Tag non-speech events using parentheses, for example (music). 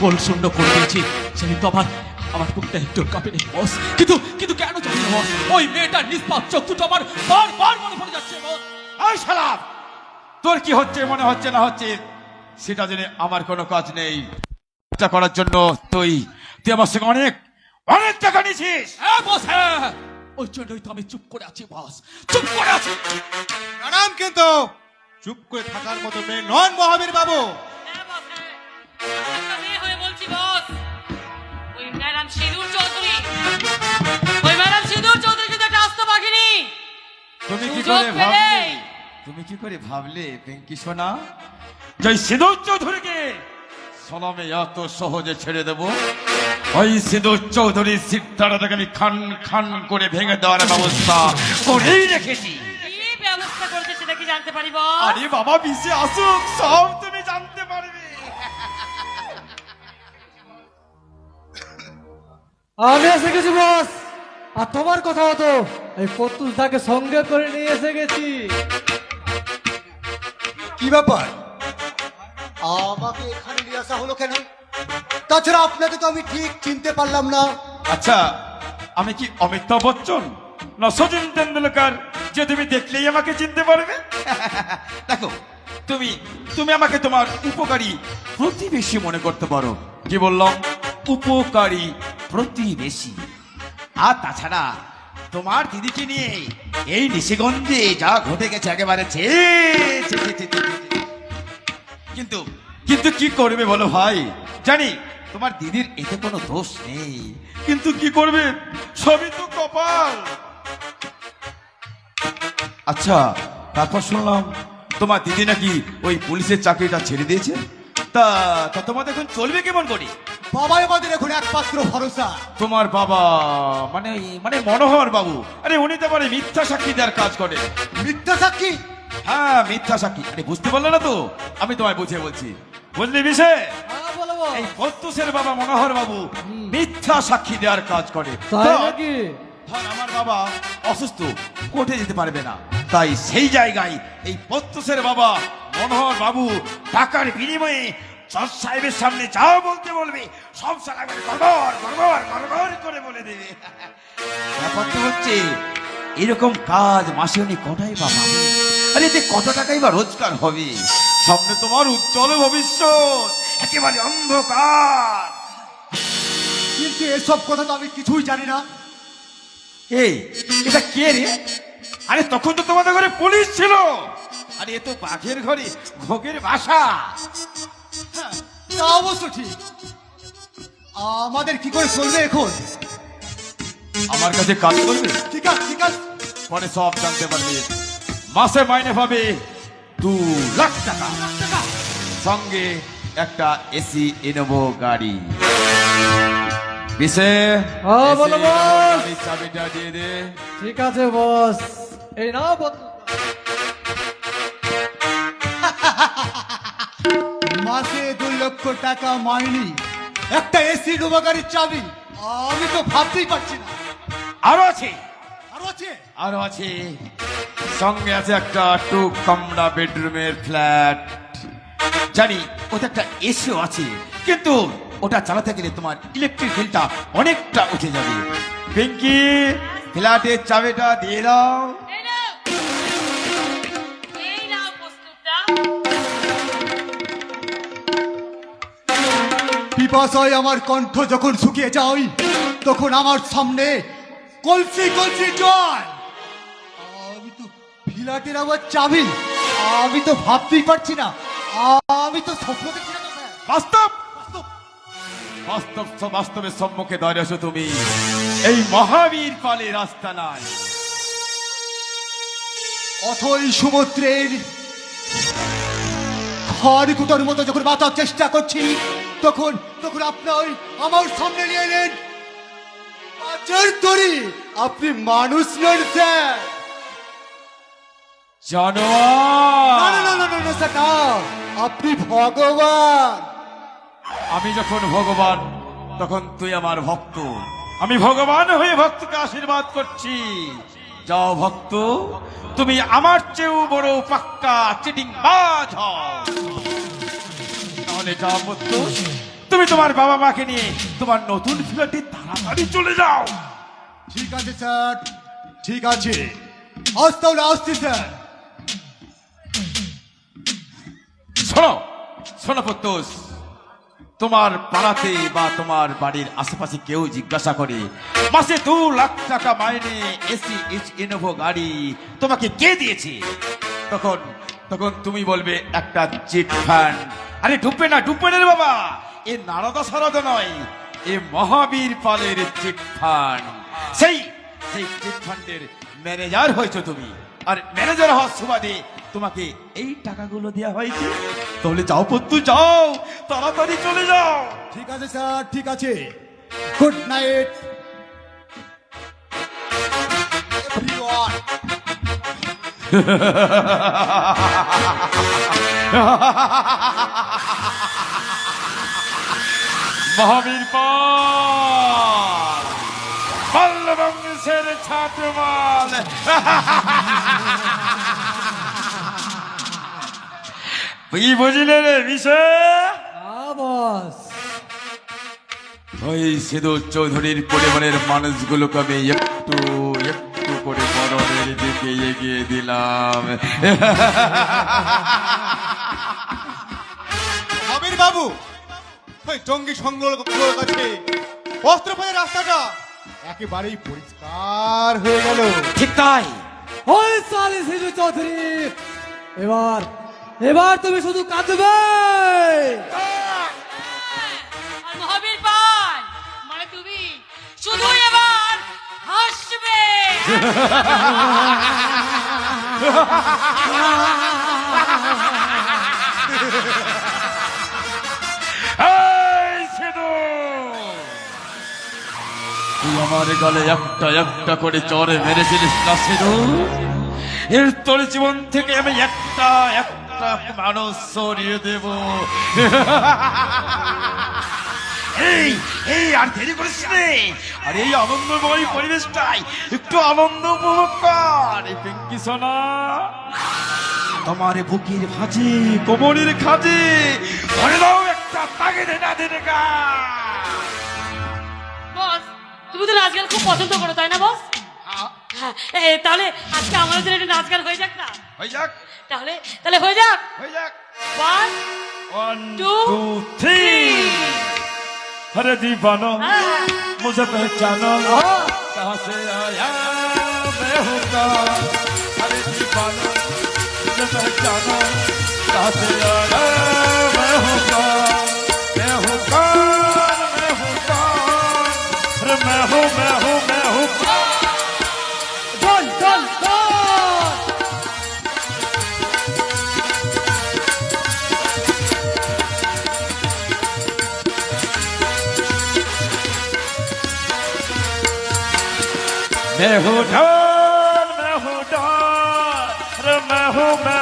কোল শূন্য করে দিয়েছি। সেদিন তো আমার আমার বুকটা একটু কাঁপেনি বস। কিন্তু কিন্তু কেন জানি বস। ওই মেয়েটার নিষ্পাপ চোখ দুটো আমার বারবার মনে পড়ে যাচ্ছে বস। এই শালা তোর কি হচ্ছে মনে হচ্ছে না হচ্ছে? সেটা জেনে আমার কোনো কাজ নেই। এটা করার জন্য তুই তুই আমার সঙ্গে অনেক অনেক টাকা নিয়েছিস। হ্যাঁ বস হ্যাঁ হ্যাঁ। ওই জন্যই তো আমি চুপ করে আছি বস। চুপ করে আছি। ম্যাডাম কিন্তু চুপ করে থাকার মতো মেয়ে নন মহাবীর বাবু। সিঁদুর চৌধুরী। ওই ম্যাডাম সিঁদুর চৌধুরী কিন্তু একটা আস্ত বাঘিনী। তুমি কি করে ভাবলে? তুমি কি করে ভাবলে পিঙ্কি সোনা? জয় সিঁদুর চৌধুরীকে। সোনামে এত সহজে ছেড়ে দেব। ওই সিঁদুর চৌধুরীর সিদ্ধারাটাকে আমি খান খান করে ভেঙে দেওয়ার ব্যবস্থা করেই রেখেছি। কি ব্যবস্থা করেছে সেটা কি জানতে পারি আরে বাবা বিশে আসুক সব আমি এসে গেছি বস। আর তোমার কথা হতো এই পত্তুল তাকে সঙ্গে করে নিয়ে এসে গেছি। কি ব্যাপার? আমাকে এখানে নিয়ে আসা হলো কেন? তাছাড়া আপনাকে তো আমি ঠিক চিনতে পারলাম না। আচ্ছা আমি কি অমিতাভ বচ্চন? না সচিন তেন্ডুলকার যে তুমি দেখলেই আমাকে চিনতে পারবে? (laughs) দেখো তুমি তুমি আমাকে তোমার উপকারী প্রতিবেশী মনে করতে পারো। কি বললাম? উপকারী প্রতিবেশী। আর তাছাড়া তোমার দিদিকে নিয়ে এই নিশিগঞ্জে যা ঘটে গেছে একেবারে। কিন্তু কিন্তু কি করবে বলো ভাই? জানি, তোমার দিদির এতে কোনো দোষ নেই। কিন্তু কি করবে? সবই তো কপাল। আচ্ছা তারপর শুনলাম, তোমার দিদি নাকি ওই পুলিশের চাকরিটা ছেড়ে দিয়েছে। তা তা তোমাদের এখন চলবে কেমন করে? বাবাই আমাদের এখন একমাত্র ভরসা। তোমার বাবা মানে মানে মনোহর বাবু। আরে উনি তো মানে মিথ্যা সাক্ষী দেওয়ার কাজ করে। মিথ্যা সাক্ষী? হ্যাঁ মিথ্যা সাক্ষী। আরে বুঝতে পারলে না তো? আমি তোমায় বুঝিয়ে বলছি। বুঝলি বিষয় হ্যাঁ বলো এই প্রত্যুষের বাবা মনোহর বাবু মিথ্যা সাক্ষী দেওয়ার কাজ করে। ধর। আমার বাবা অসুস্থ কোর্টে যেতে পারবে না। তাই সেই জায়গায় এই প্রত্যুষের বাবা মনোহর বাবু টাকার বিনিময়ে জজ সাহেবের সামনে যাও বলতে বলবে। সব সালা করে গড়গড় গড়গড় করে বলে দেবে। ব্যাপারটা হচ্ছে, এরকম কাজ মাসে উনি কটাই বা আরে এতে কত টাকাই বা রোজগার হবে, সামনে তোমার উজ্জ্বল ভবিষ্যৎ, একেবারে অন্ধকার। কিন্তু এসব কথা তো আমি কিছুই জানি না। এই এটা কে রে? আরে, তখন তো তোমাদের ঘরে পুলিশ ছিল। আরে, এ তো বাঘের ঘরে ঘোগের বাসা। তা অবশ্য ঠিক। আমাদের কি করে চলবে এখন? আমার কাছে কাজ করবে? ঠিক আছে ঠিক আছে। পরে সব জানতে পারবে। মাসে মাইনে পাবে দু লাখ টাকা। সঙ্গে একটা এসি ইনোভো গাড়ি। বিশে হ্যাঁ, চাবিটা দিয়ে দে। ঠিক আছে বস। এই নাও পত্তুল মাসে দুই লক্ষ টাকা মাইনি একটা এসি ডোবাগাড়ির চাবি আমি তো ভাবতেই পারছি না। আরও আছে? আরও আছে? আরও আছে। সঙ্গে আছে একটা টু কামরা বেডরুমের ফ্ল্যাট। জানি ওতে একটা এসিও আছে কিন্তু ওটা চালাতে গেলে তোমার ইলেকট্রিক বিলটা অনেকটা উঠে যাবে। পিঙ্কি ফ্ল্যাটের চাবিটা দিয়ে দাও। পিপাসায় আমার কণ্ঠ যখন শুকিয়ে যায় তখন আমার সামনে কলসি কলসি জল আমি তো ফিলাটের আবার চাবি আমি তো ভাবতেই পারছি না আমি তো স্বপ্ন দেখছি না বাস্তব! বাস্তব। বাস্তব বাস্তবের সম্মুখে দাঁড়িয়ে আছো তুমি। এই মহাবীর পালে রাস্তা নাই। অথই সমুদ্রের খড়কুটোর মতো যখন বাঁচার চেষ্টা করছি তখন তখন আপনার আমার সামনে নিয়ে এলেন। তরি আপনি মানুষ নন স্যার। জানোয়ার! না না না না, না না স্যার না। আপনি ভগবান। আমি যখন ভগবান তখন তুই আমার ভক্ত। আমি ভগবান হয়ে ভক্তকে আশীর্বাদ করছি। যাও ভক্ত তুমি আমার চেয়েও বড় পাক্কা চিটিং বাজ। তাহলে যা ভক্ত তুমি তোমার বাবা মাকে নিয়ে তোমার নতুন ফ্ল্যাটে তাড়াতাড়ি চলে যাও। ঠিক আছে স্যার। ঠিক আছে। আজ তাহলে আসছি স্যার। শোনো শোনো প্রত্যুষ তোমার পাড়াতে বা তোমার বাড়ির আশেপাশে কেউ জিজ্ঞাসা করে, মাসে দু লাখ টাকা মাইনে এসি এইচ ইনোভো গাড়ি তোমাকে কে দিয়েছে? তখন তখন তুমি বলবে, একটা চিট ফান্ড আরে ডুববে না ডুববে না বাবা! এ নারদা সারদা নয়, এ মহাবীর পালের চিট ফান্ড সেই সেই চিট ফান্ডের ম্যানেজার হয়েছো তুমি। আর ম্যানেজার হওয়ার সুবাদে তোমাকে এই টাকাগুলো দেওয়া হয়েছে। তাহলে যাও পত্তু যাও। তাড়াতাড়ি চলে যাও। ঠিক আছে স্যার ঠিক আছে। Good night. মহাবীর পাল। ছাত্রমাল কি বুঝলে রে বিষয় ওই সিধু চৌধুরীর পরিবারের মানুষগুলোকে আমি একটু একটু করে মরণের দিকে এগিয়ে দিলাম আমির বাবু ওই জঙ্গি সংগ্রহগুলোর কাছে অস্ত্রপাতের রাস্তাটা একেবারেই পরিষ্কার হয়ে গেল ঠিক তাই ওই সালি সিধু চৌধুরী এবার এবার তুমি শুধু কাঁদবে। মহাবীর মানে তুমি শুধু এবার হাসবে। তুই আমার গলে একটা একটা করে চরে মেরেছিলিস না সিধু? এর তোর জীবন থেকে আমি একটা একটা মানুষ সরিয়ে দেব এই এই আর দেরি করিস রে আর এই আনন্দময় পরিবেশটাই একটু আনন্দ উপভোগ কর এই পিঙ্কি সোনা তোমার বুকের ভাঁজে কোমরের খাজে ধরে দাও একটা তাগে দেনা দেনে গা বস তুমি তো নাচ গান খুব পছন্দ করো তাই না বস? হ্যাঁ। এ, তাহলে আজকে আমাদের জন্য একটু নাচ গান হয়ে যাক না? হয়ে যাক। তাহলে তাহলে হয়ে যাক হয়ে যাক one one Two, two three अरे दीवानो হ্যাঁ मुझे पहचानो कहाँ से आया मैं हूँ कौन अरे दीवानो मुझे पहचानो कहाँ से आया मैं हूँ डॉन मैं हूँ डॉन अरे मैं हूँ मैं